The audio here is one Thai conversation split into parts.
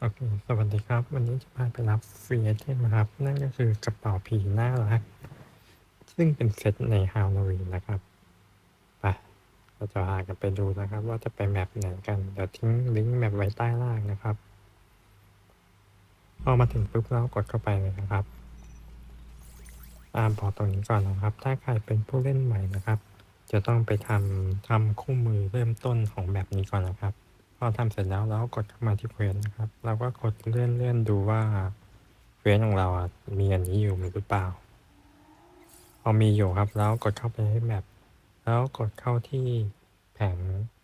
โอเค สวัสดีครับ วันนี้จะพาไปรับฟรีไอเทมนะครับ นั่นก็คือกระเป๋าผีน่ารัก ซึ่งเป็นเซตในฮาโลวีนนะครับ ไป เราจะพากันไปดูนะครับ ว่าจะไปแมปไหนกัน เดี๋ยวทิ้งลิงก์แมปไว้ใต้ล่างนะครับ พอมาถึงปุ๊บเรากดเข้าไปเลยนะครับ ตามบอกตรงนี้ก่อนนะครับ ถ้าใครเป็นผู้เล่นใหม่นะครับ จะต้องไปทำทำคู่มือเริ่มต้นของแบบนี้ก่อนนะครับ พอทำเสร็จแล้วเราก็กดเข้ามาที่เควสนะครับ เราก็กดเลื่อนเลื่อนดูว่าเควสของเราอะมีอันนี้อยู่หรือเปล่า พอมีอยู่ครับ แล้วกดเข้าไปที่แมปแล้วกดเข้าที่แผง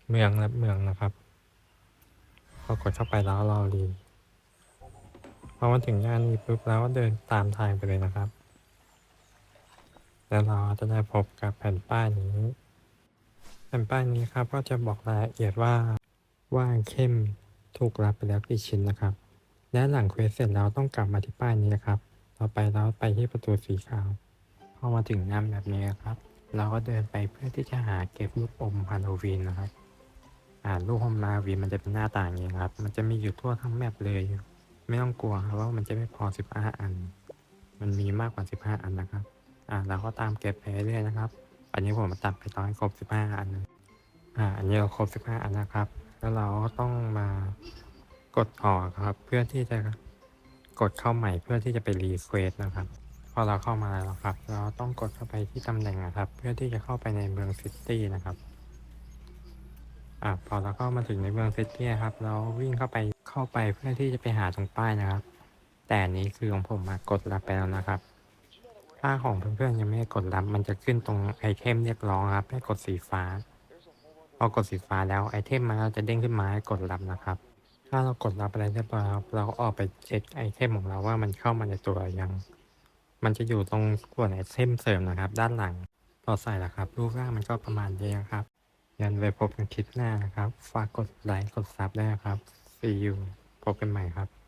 เมืองและเมืองนะครับพอกดเข้าไปแล้วรอรีพอมาถึงงานนี้ปุ๊บแล้วก็เดินตามทางไปเลยนะครับ แล้วเราจะได้พบกับแผ่นป้ายนี้ แผ่นป้ายนี้ครับก็จะบอกรายละเอียดว่า ว่าเข้มถูกรับไปแล้วกี่ชิ้นนะครับ และหลังเควสเสร็จแล้วต้องกลับมาที่ป้ายนี้นะครับต่อไปเราไปที่ประตูสีขาว พอมาถึงงานแบบนี้ครับ เราก็เดินไปเพื่อที่จะหาเก็บลูกอมฮาโลวีนนะครับ อ่าลูกอมฮาโลวีนมันจะเป็นหน้าต่างอย่างนี้ครับ มันจะมีอยู่ทั่วทั้งแมปเลย ไม่ต้องกลัวครับว่ามันจะไม่พอ 15 อัน มันมีมากกว่า 15 อันนะครับ อ่าเราก็ตามเก็บไปเรื่อยๆนะครับ อันนี้ผมมาตัดไปตอนครบ 15 อันอ่าอันนี้เราครบ 15 อันนะครับ แล้วเราก็ต้องมากดออกครับ เพื่อที่จะกดเข้าใหม่เพื่อที่จะไปรีเควสนะครับ พอเราเข้ามาแล้วครับ เราต้องกดเข้าไปที่ตำแหน่งนะครับ เพื่อที่จะเข้าไปในเมืองซิตี้นะครับอ่าพอเราเข้ามาถึงในเมืองซิตี้ครับเราวิ่งเข้าไปเข้าไปเพื่อที่จะไปหาตรงป้ายนะครับ แต่นี้คือของผมมากดรับไปแล้วนะครับ ถ้าของเพื่อนๆยังไม่กดรับมันจะขึ้นตรงไอเทมเรียกร้องครับให้กดสีฟ้า พอกดสีฟ้าแล้วไอเทมมันก็จะเด้งขึ้นมาให้กดรับนะครับ ถ้าเรากดรับอะไรเรียบร้อยครับเราก็ออกไปเช็คไอเทมของเราว่ามันเข้ามาในตัวยัง มันจะอยู่ตรงส่วนไอเทมเสริมนะครับ ด้านหลังพอใส่แล้วครับ รูปร่างมันก็ประมาณนี้นครับยันไว้พบกันคลิปหน้านะครับ ฝากกดไลค์กดซับด้วยนะครับ see you พบกันใหม่ครับ